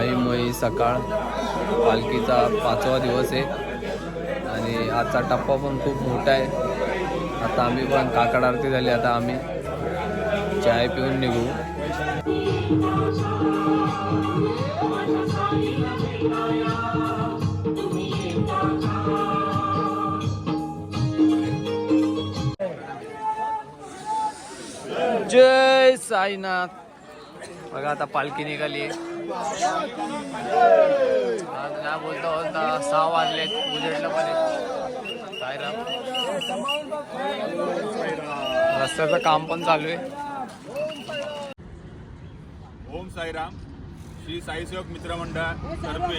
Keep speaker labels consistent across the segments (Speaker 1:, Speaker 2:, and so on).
Speaker 1: शाहीमयी सकाळ. पालखीचा पाचवा दिवस आहे. आणि आजचा टप्पा पण खूप मोठा आहे. आता आम्ही पण काकड आरती झाली आता आम्ही चाय पिऊन निघू. जय साईनाथ. बघा आता पालखी निघाली. आज ना बोलता बोलता सहा वाजले उजेडलं पण काय रस्त्याचं काम पण चालू आहे
Speaker 2: ओम साईराम श्री साईसेवक मित्रमंडळ तर्फे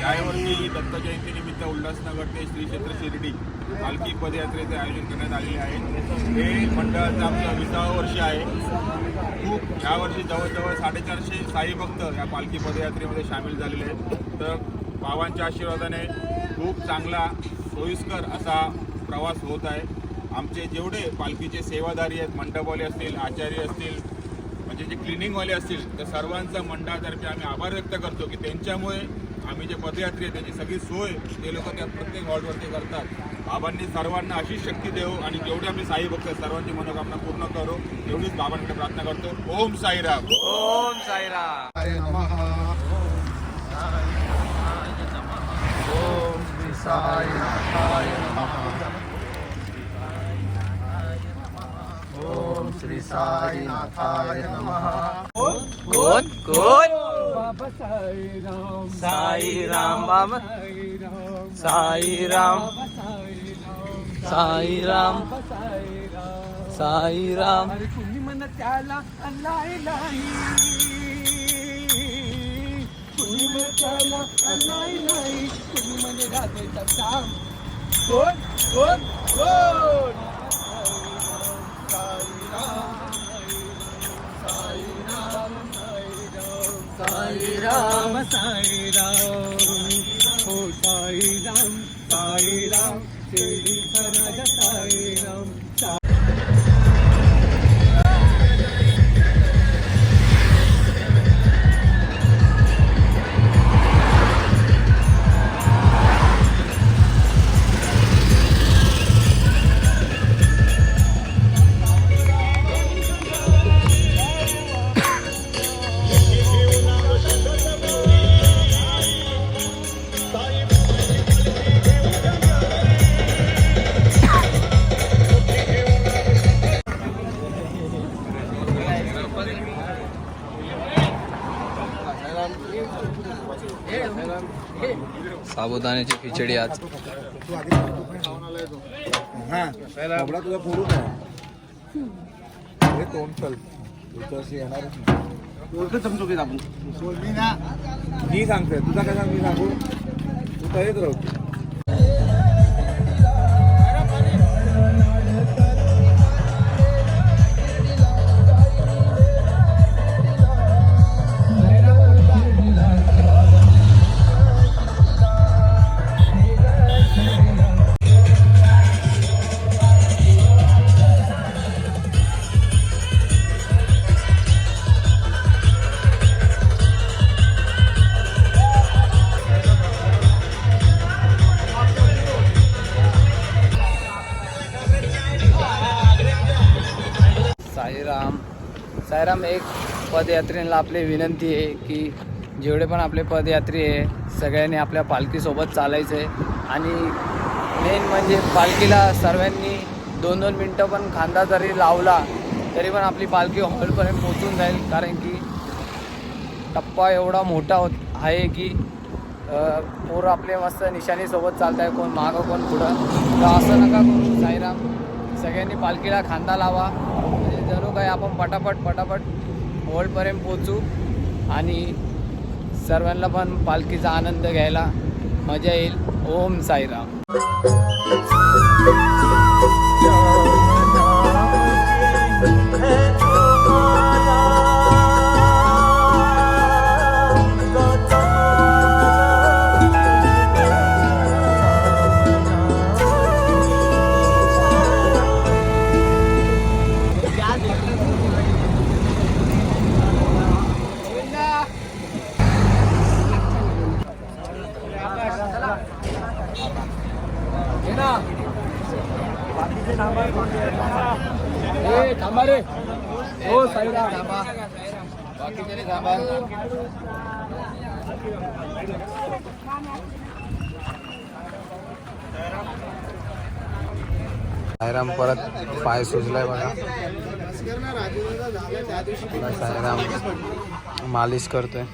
Speaker 2: यावर्षी दत्त जयंतीनिमित्त उल्हासनगर ते श्री क्षेत्र शिर्डी पालखी पदयात्रेचे आयोजन करण्यात आलेले आहे. हे मंडळाचं आमचं विसावं वर्ष आहे. खूप यावर्षी जवळजवळ साडेचारशे साई भक्त या पालखी पदयात्रेमध्ये सामील झालेले आहेत. तर बाबांच्या आशीर्वादाने खूप चांगला सोयीस्कर असा प्रवास होत आहे. आमचे जेवढे पालखीचे सेवादारी आहेत मंडपवाले असतील आचार्य असतील म्हणजे जे क्लिनिंगवाले असतील तर सर्वांचा मंडळातर्फे आम्ही आभार व्यक्त करतो की त्यांच्यामुळे आम्ही जे पदयात्री आहे त्याची सगळी सोय ते लोक त्या प्रत्येक वॉर्डवरती करतात. बाबांनी सर्वांना अशीच शक्ती देऊ आणि जेवढे आम्ही साई भक्त सर्वांची मनोकामना पूर्ण करू एवढीच बाबांकडे प्रार्थना करतो. ओम साईराम
Speaker 1: ओम साईराम ओम श्री साईनाथाय ओम श्री साईनाथाय नमः. कोण? कोण?
Speaker 3: बाबा साईराम
Speaker 1: साईराम बाबा.
Speaker 3: साईराम
Speaker 1: साईराम
Speaker 3: साईराम
Speaker 1: साईराम.
Speaker 3: साईराम
Speaker 1: साईराम
Speaker 3: अरे कुणी म्हण त्याला अल्लाय नाही कुणी म्हण त्याला अल्लाय नाही कुणी म्हणे राधेचा साम. कोण? कोण? कोण? साईराम साईराम. हो साईराम साईराम. शिर्डी राजा साईराम
Speaker 1: साबुदाण्याची खिचडी आज.
Speaker 4: तुझा फोडून आहे हे तोंड चल. तुझ्याशी येणारच नाही. मी सांगते तुझा काय सांग मी सांगू? तू तरीच राहू.
Speaker 1: साईराम. साईराम एक पदयात्रेला आपली विनंती आहे की जेवढे पण आपले पदयात्री आहे सगळ्यांनी आपल्या पालखीसोबत चालायचं आहे आणि मेन म्हणजे पालखीला सर्वांनी दोन दोन मिनटं पण खांदा जरी लावला तरी पण आपली पालखी हॉलपर्यंत पोचून जाईल. कारण की टप्पा एवढा मोठा होत आहे की पोर पोरं आपले मस्त निशाणीसोबत चालत आहे कोण मागं कोण पुढं. तर असं नका करू साईराम. सगळ्यांनी पालखीला खांदा लावा. जणू काय आपण पटापट पटापट होल्डपर्यंत पोचू आणि सर्वांना पण पालखीचा आनंद घ्यायला मजा येईल. ओम साईराम.
Speaker 3: ए थांबा रे हो साईराम थांबा
Speaker 1: बाकी तरी थांबा सायराम परत पाय सुजलाय बघा. आता सायराम मालिश करतोय.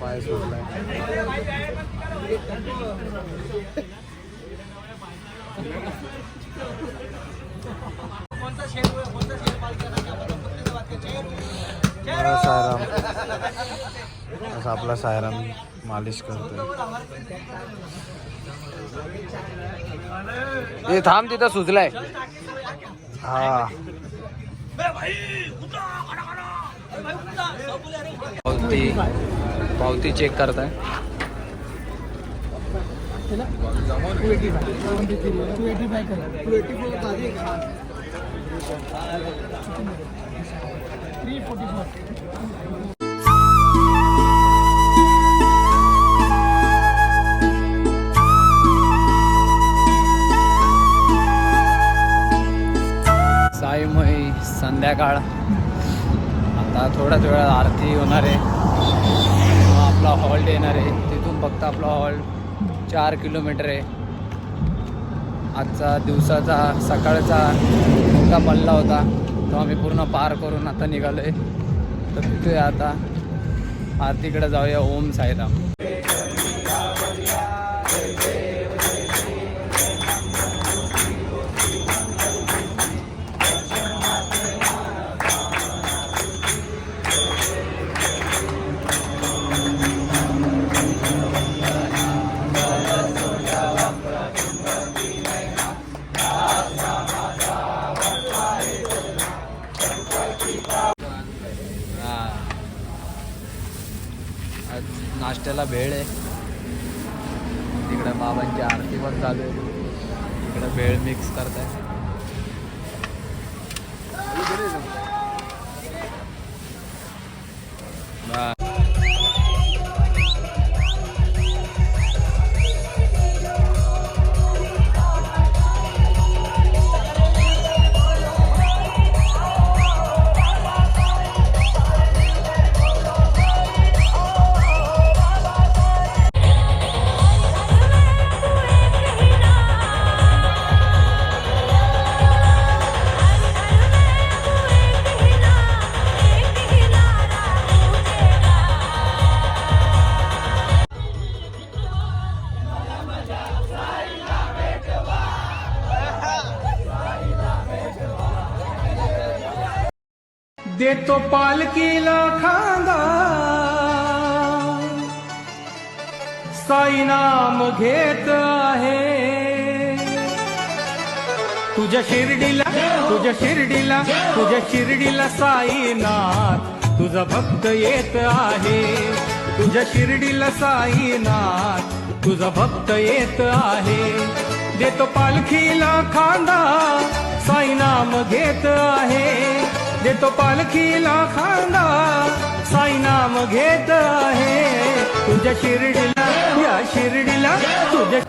Speaker 1: पाय सुजलाय बघा सायराम असं आपला सायराम मालिश करतोय. ये थाम तिथं तो सुचलाय हाँ। पावती पावती चेक
Speaker 3: करता
Speaker 1: है। संध्याकाळ. आता थोड्याच वेळात आरती होणार आहे. आपला हॉल्ट येणार आहे. तिथून फक्त आपला हॉल्ट चार किलोमीटर आहे. आजचा दिवसाचा सकाळचा मोठा पल्ला होता. तो आम्ही पूर्ण पार करून आता निघालो आहे तर तिथे आता. आरतीकडे जाऊया. ओम साईराम. आज नाश्त्याला भेळ आहे. तिकडे बाबांची आरती पण चालू आहे. तिकडे भेळ मिक्स करताय. हा.
Speaker 3: देतो पालखीला खांदा. साई नाम घेत आहे. तुझ्या शिर्डीला तुझ्या शिर्डीला तुझ्या शिर्डीला साईनाथ. तुझा भक्त येत आहे. तुझ्या शिर्डीला साईनाथ. तुझा भक्त येत आहे. देतो पालखीला खांदा. साईनाम घेत आहे. देतो पालखीला खांदा. साई नाम घेत आहे. तुझ्या शिर्डीला या शिर्डीला तुझ्या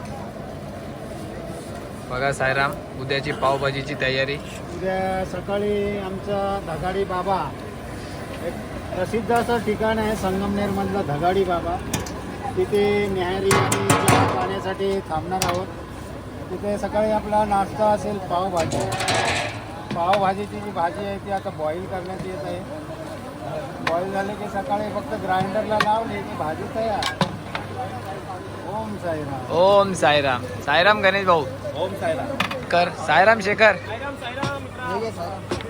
Speaker 1: बघा साईराम उद्याची पावभाजीची तयारी.
Speaker 5: उद्या सकाळी आमचा धगाडी बाबा. एक प्रसिद्ध असं ठिकाण आहे संगमनेरमधला धगाडी बाबा. तिथे न्याहारी आणि पाण्यासाठी थांबणार आहोत. तिथे सकाळी आपला नाश्ता असेल पावभाजी. पावभाजीची जी भाजी आहे ती आता बॉईल करण्यात येत आहे. बॉईल झाले की सकाळी फक्त ग्राइंडरला लावली की भाजी तयार. ओम साईराम.
Speaker 1: ओम साईराम. साईराम गणेश भाऊ.
Speaker 4: ओम सायरा
Speaker 1: कर. साईराम शेखर.
Speaker 5: साईराम.